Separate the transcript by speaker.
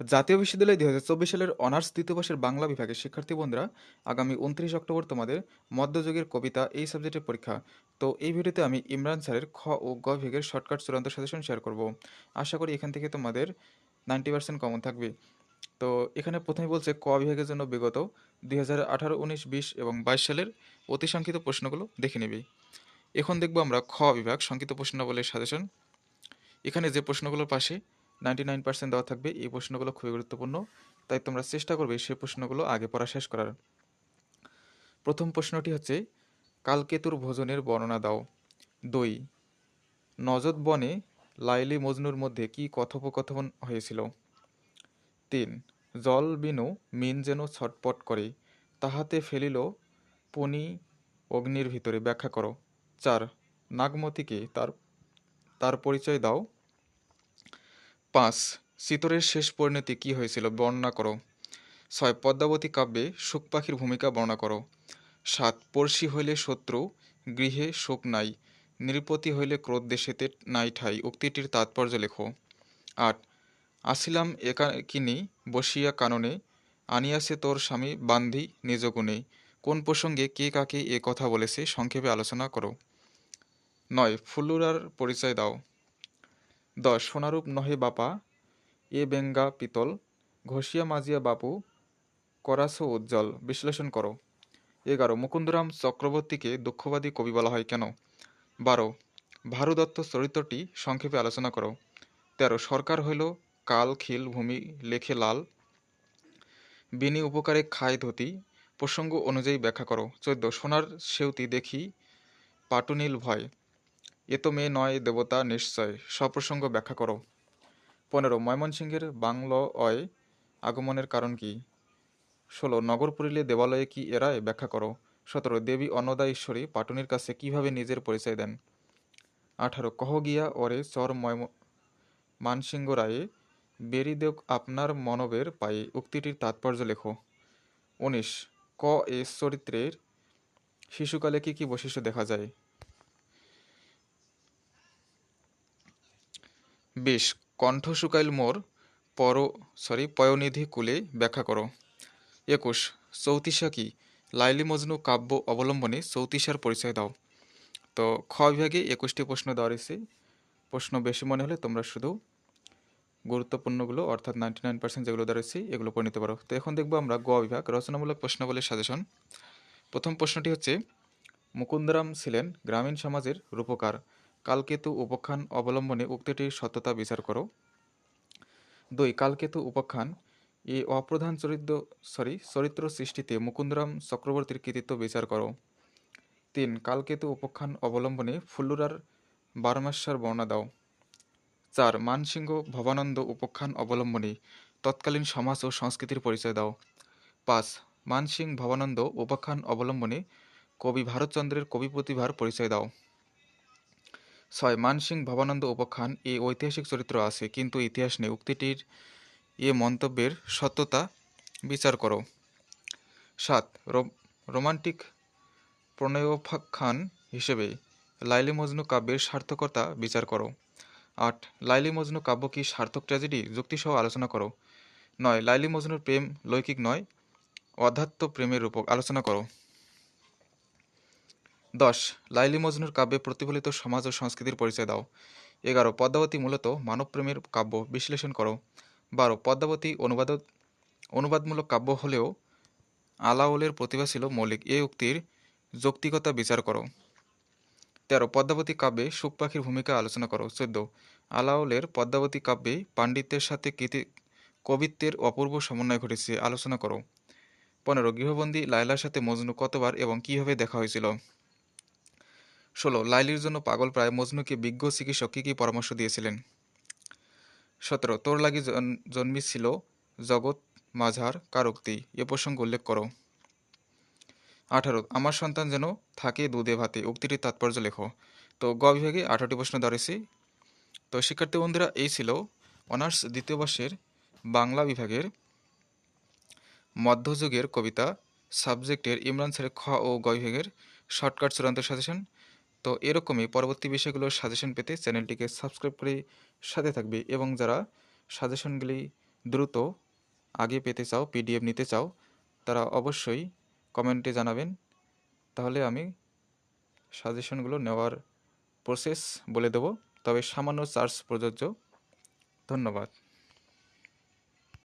Speaker 1: জাতীয় বিশ্ববিদ্যালয় দুই হাজার চব্বিশ সালের অনার্স দ্বিতীয় বর্ষের বাংলা বিভাগের শিক্ষার্থী বন্ধুরা, আগামী উনত্রিশ অক্টোবর তোমাদের মধ্যযুগের কবিতা এই সাবজেক্টের পরীক্ষা। তো এই ভিডিওতে আমি ইমরান স্যারের খ ও গ বিভাগের শর্টকাট চূড়ান্ত সাজেশন শেয়ার করব। আশা করি এখান থেকে তোমাদের নাইনটি পার্সেন্ট কমন থাকবে। তো এখানে প্রথমে বলছে ক বিভাগের জন্য বিগত দুই হাজার আঠারো, উনিশ, বিশ এবং বাইশ সালের অতি সংক্ষিপ্ত প্রশ্নগুলো দেখে নেবে। এখন দেখব আমরা খ বিভাগ সংক্ষিপ্ত প্রশ্নাবলীর সাজেশন। এখানে যে প্রশ্নগুলোর পাশে নাইনটি নাইন পার্সেন্ট দেওয়া থাকবে। এই প্রশ্নগুলো খুবই গুরুত্বপূর্ণ। তাই তোমরা চেষ্টা করবে সেই প্রশ্নগুলো আগে পড়া শেষ করার। প্রথম প্রশ্নটি হচ্ছে কালকেতুর ভোজনের বর্ণনা দাও। দুই নজদ বনে লাইলি মজনুর মধ্যে কি কথোপকথন হয়েছিল? তিন, জল বিনু মিন যেন ছটপট করে, তাহাতে ফেলিল পনি অগ্নির ভিতরে। ব্যাখ্যা করো। চার, নাগমতিকে তার তার পরিচয় দাও। পাঁচ, চিতরের শেষ পরিণতি কী হয়েছিল বর্ণনা করো। ছয়, পদ্মাবতী কাব্যে সুখ পাখির ভূমিকা বর্ণনা করো। সাত, পড়শি হইলে শত্রু, গৃহে শোক নাই, নৃপতি হইলে ক্রোধ দেশেতে নাই ঠাই, উক্তিটির তাৎপর্য লেখো। আট, আসিলাম একাকিনী বসিয়া কাননে, আনিয়াছে তোর স্বামী বান্ধি নিজ গুণে, কোন প্রসঙ্গে কে কাকে এ কথা বলেছে সংক্ষেপে আলোচনা করো। নয়, ফুল্লুরার পরিচয় দাও। দশ। সোনারূপ নহে বাপা, এ বেঙ্গা পিতল। ঘষিয়া মাজিয়া বাপু করাছো উজ্জ্বল। বিশ্লেষণ করো। এগারো। মুকুন্দরাম চক্রবর্তীকে দুঃখবাদী কবি বলা হয় কেন? বারো। ভারু দত্ত চরিত্রটি সংক্ষেপে আলোচনা করো। তেরো। সরকার হইল কাল, খিল, ভূমি, লেখে লাল। বিনি উপকারে খায় ধুতি। প্রসঙ্গ অনুযায়ী ব্যাখ্যা করো। চোদ্দ। সোনার সেউতি দেখি, পাটুনীল ভয়। এ তো মেয়ে নয়, দেবতা নিশ্চয়। সপ্রসঙ্গ ব্যাখ্যা করো। পনেরো, ময়মনসিংহের বাংল অয় আগমনের কারণ কি? ষোলো নগর পুরিলে দেবালয়ে কি এরায় ব্যাখ্যা করো? সতেরো, দেবী অন্নদা ঈশ্বরী পাটুনির কাছে কীভাবে নিজের পরিচয় দেন? আঠারো, কহ গিয়া অরে চর ময় মানসিংহ রায়ে বেরিদেব আপনার মনবের পায়ে উক্তিটির তাৎপর্য লেখো। উনিশ, ক এ চরিত্রের শিশুকালে কি কি বৈশিষ্ট্য দেখা যায়? বিশ কণ্ঠ শুকাইল মোর পর সরি পয়নিধি কুলে ব্যাখ্যা করো। একুশ, চৌতিশা কি? লাইলি মজনু কাব্য অবলম্বনে চৌতিশার পরিচয় দাও। তো, খ বিভাগে একুশটি প্রশ্ন দেওয়া রয়েছে। প্রশ্ন বেশি মনে হলে তোমরা শুধু গুরুত্বপূর্ণগুলো, অর্থাৎ নাইনটি নাইন পার্সেন্ট যেগুলো দেওয়া রয়েছে, এগুলো পড়ে নিতে পারো। তো এখন দেখব আমরা গ বিভাগ, রচনামূলক প্রশ্নাবলীর সাজেশন প্রথম প্রশ্নটি হচ্ছে, মুকুন্দরাম ছিলেন গ্রামীণ সমাজের রূপকার। কালকেতু উপাখ্যান অবলম্বনে উক্তিটির সত্যতা বিচার করো। দুই, কালকেতু উপাখ্যান এই অপ্রধান চরিত্র সরি চরিত্র সৃষ্টিতে মুকুন্দরাম চক্রবর্তীর কৃতিত্ব বিচার করো। তিন, কালকেতু উপাখ্যান অবলম্বনে ফুল্লুরার বারমাস্যার বর্ণনা দাও। চার, মানসিংহ ভবানন্দ উপাখ্যান অবলম্বনে তৎকালীন সমাজ ও সংস্কৃতির পরিচয় দাও। পাঁচ মানসিং ভবানন্দ উপাখ্যান অবলম্বনে কবি ভারতচন্দ্রের কবি প্রতিভার পরিচয় দাও। ছয় মানসিং ভবানন্দ উপাখ্যান এ ঐতিহাসিক চরিত্র আছে, কিন্তু ইতিহাস নেই। উক্তিটির এ মন্তব্যের সত্যতা বিচার করো। সাত রোমান্টিক প্রণয়োপাখ্যান হিসেবে লাইলি মজনু কাব্যের সার্থকতা বিচার করো। আট, লাইলি মজনু কাব্য কি সার্থক ট্র্যাজেডি? যুক্তিসহ আলোচনা করো। নয়, লাইলি মজনুর প্রেম লৈকিক নয়, অধ্যাত্ম প্রেমের রূপক আলোচনা করো। দশ, লাইলি মজনুর কাব্যে প্রতিফলিত সমাজ ও সংস্কৃতির পরিচয় দাও। এগারো, পদ্মাবতী মূলত মানবপ্রেমের কাব্য, বিশ্লেষণ করো। বারো, পদ্মাবতী অনুবাদ, অনুবাদমূলক কাব্য হলেও আলাওলের প্রতিভা ছিল মৌলিক। এই উক্তির যৌক্তিকতা বিচার করো। তেরো, পদ্মাবতী কাব্যে সুখ পাখির ভূমিকা আলোচনা করো। চোদ্দ, আলাওলের পদ্মাবতী কাব্যে পাণ্ডিত্যের সাথে কৃতি, কবিত্বের অপূর্ব সমন্বয় ঘটেছে। আলোচনা করো। পনেরো, গৃহবন্দী লায়লার সাথে মজনু কতবার এবং কীভাবে দেখা হয়েছিল? ষোলো, লাইলির জন্য পাগল প্রায় মজনুকে বিজ্ঞ চিকিৎসক কী কী পরামর্শ দিয়েছিলেন? সতেরো, তোর লাগি জন্মিছিল জগৎ, মাঝার, কারোক্তি, এ প্রসঙ্গ উল্লেখ করো। আঠারো, আমার সন্তান যেন থাকে দুধে ভাতে, উক্তিটির তাৎপর্য লেখো। তো গ বিভাগে আঠারোটি প্রশ্ন ধরেছি। তো শিক্ষার্থী বন্ধুরা, এই ছিল অনার্স দ্বিতীয় বর্ষের বাংলা বিভাগের মধ্যযুগের কবিতা, সাবজেক্টের ইমরান স্যারের খ ও গ বিভাগের শর্টকাট চূড়ান্ত সাজেশন। তো এরকমই পরবর্তী বিষয়গুলোর সাজেশন পেতে চ্যানেলটিকে সাবস্ক্রাইব করে সাথে থাকবে এবং যারা সাজেশনগুলি দ্রুত আগে পেতে চাও পিডিএফ নিতে চাও, তারা অবশ্যই কমেন্টে জানাবেন। তাহলে আমি সাজেশনগুলো নেওয়ার প্রসেস বলে দেব। তবে সামান্য চার্জ প্রযোজ্য। ধন্যবাদ।